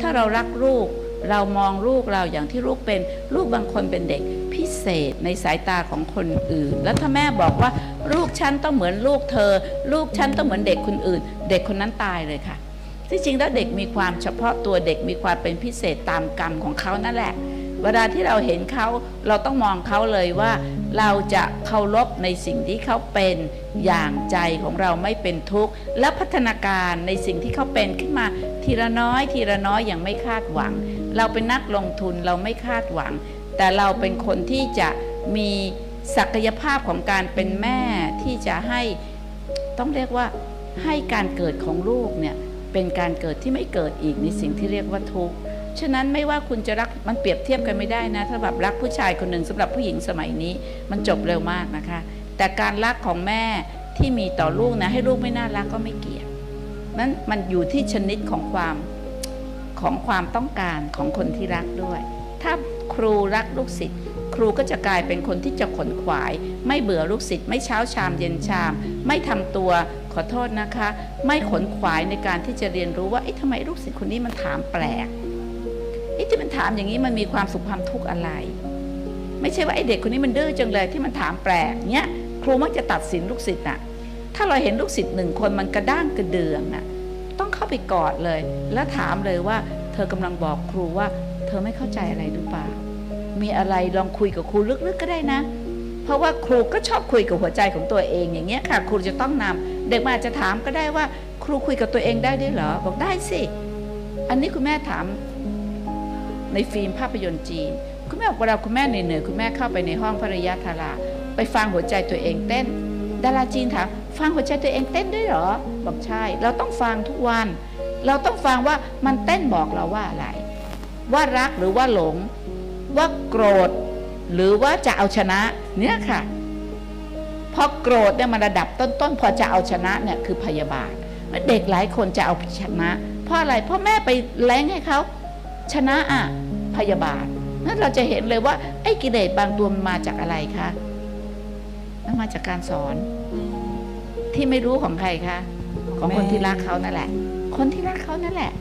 ถ้าเรารักลูก เรามองลูกเราอย่างที่ลูกเป็น ลูกบางคนเป็นเด็กพิเศษในสายตาของคนอื่น แล้วถ้าแม่บอกว่า ลูกฉันต้องเหมือนลูกเธอ ลูกฉันต้องเหมือนเด็กคนอื่น เด็กคนนั้นตายเลยค่ะที่จริงแล้วเด็กมีความเฉพาะตัวเด็กมีความเป็นพิเศษตามกรรมของเขานั่นแหละ เวลาที่เราเห็นเขาเราต้องมองเขาเลยว่า เราจะเคารพในสิ่งที่เขาเป็นอย่างใจของเราไม่เป็นทุกข์ และพัฒนาการในสิ่งที่เขาเป็นขึ้นมา ทีละน้อยทีละน้อยอย่างไม่คาดหวัง เราเป็นนักลงทุนเราไม่คาดหวัง แต่เราเป็นคนที่จะมีศักยภาพของการเป็นแม่ที่จะให้ต้องเรียกว่าให้การเกิดของลูกเนี่ยเป็นการเกิดที่ไม่เกิดอีกในสิ่งที่เรียกว่าทุกข์ฉะนั้นไม่ว่าคุณจะรักมันเปรียบเทียบกันไม่ได้นะถ้าแบบรักผู้ชายคนหนึ่งสำหรับผู้หญิงสมัยนี้มันจบเร็วมากนะคะ แต่การรักของแม่ที่มีต่อลูกนะให้ลูกไม่น่ารักก็ไม่เกี่ยว นั้นมันอยู่ที่ชนิดของความของความต้องการของคนที่รักด้วย ถ้าครูรักลูกศิษย์ครูก็จะกลายเป็นคนที่จะขนขวาย ไม่เบื่อลูกศิษย์ไม่เช้าชามเย็นชาม ไม่ทำตัวขอโทษนะคะ ไม่ขนขวายในการที่จะเรียนรู้ว่าเอ๊ะทำไมลูกศิษย์คนนี้มันถามแปลกไอ้ที่มันถามอย่างนี้มันมีความสุขความทุกข์อะไร ไม่ใช่ว่าไอ้เด็กคนนี้มันดื้อจังเลยที่มันถามแปลกเนี้ยครูมักจะตัดสินลูกศิษย์อะ ถ้าเราเห็นลูกศิษย์หนึ่งคนมันกระด้างกระเดืองอะต้องเข้าไปกอดเลย แล้วถามเลยว่า เธอกำลังบอกครูว่า เธอไม่เข้าใจอะไรหรือเปล่า มีอะไรลองคุยกับครูลึกๆก็ได้นะ เพราะว่าครูก็ชอบคุยกับหัวใจของตัวเองอย่างเงี้ยค่ะ ครูจะต้องนำเด็กมันอาจจะถามก็ได้ว่า ครูคุยกับตัวเองได้ด้วยเหรอบอกได้สิ อันนี้คุณแม่ถามในฟิล์มภาพยนตร์จีนคุณแม่บอกเวลาคุณแม่เหนื่อยๆคุณแม่เข้าไปในห้องภริยาธาราไปฟังหัวใจตัวเองเต้น ดาราจีนถามฟังหัวใจตัวเองเต้นด้วยเหรอ บอกใช่ เราต้องฟังทุกวัน เราต้องฟังว่ามันเต้นบอกเราว่าอะไร ว่ารักหรือว่าหลง ว่าโกรธ หรือว่าจะเอาชนะ เนี่ยค่ะพอโกรธเนี่ยมันระดับต้นๆพอจะเอาชนะเนี่ยคือพยาบาทเด็กหลายคนจะเอาชนะ เพราะอะไรเพราะแม่ไปแล้งให้เขาชนะอะพยาบาทนั่นเราจะเห็นเลยว่าไอ้กิเลสบางตัวมันมาจากอะไรคะ มันมาจากการสอน ที่ไม่รู้ของใครคะของคนที่รักเขานั่นแหละ คนที่รักเขานั่นแหละ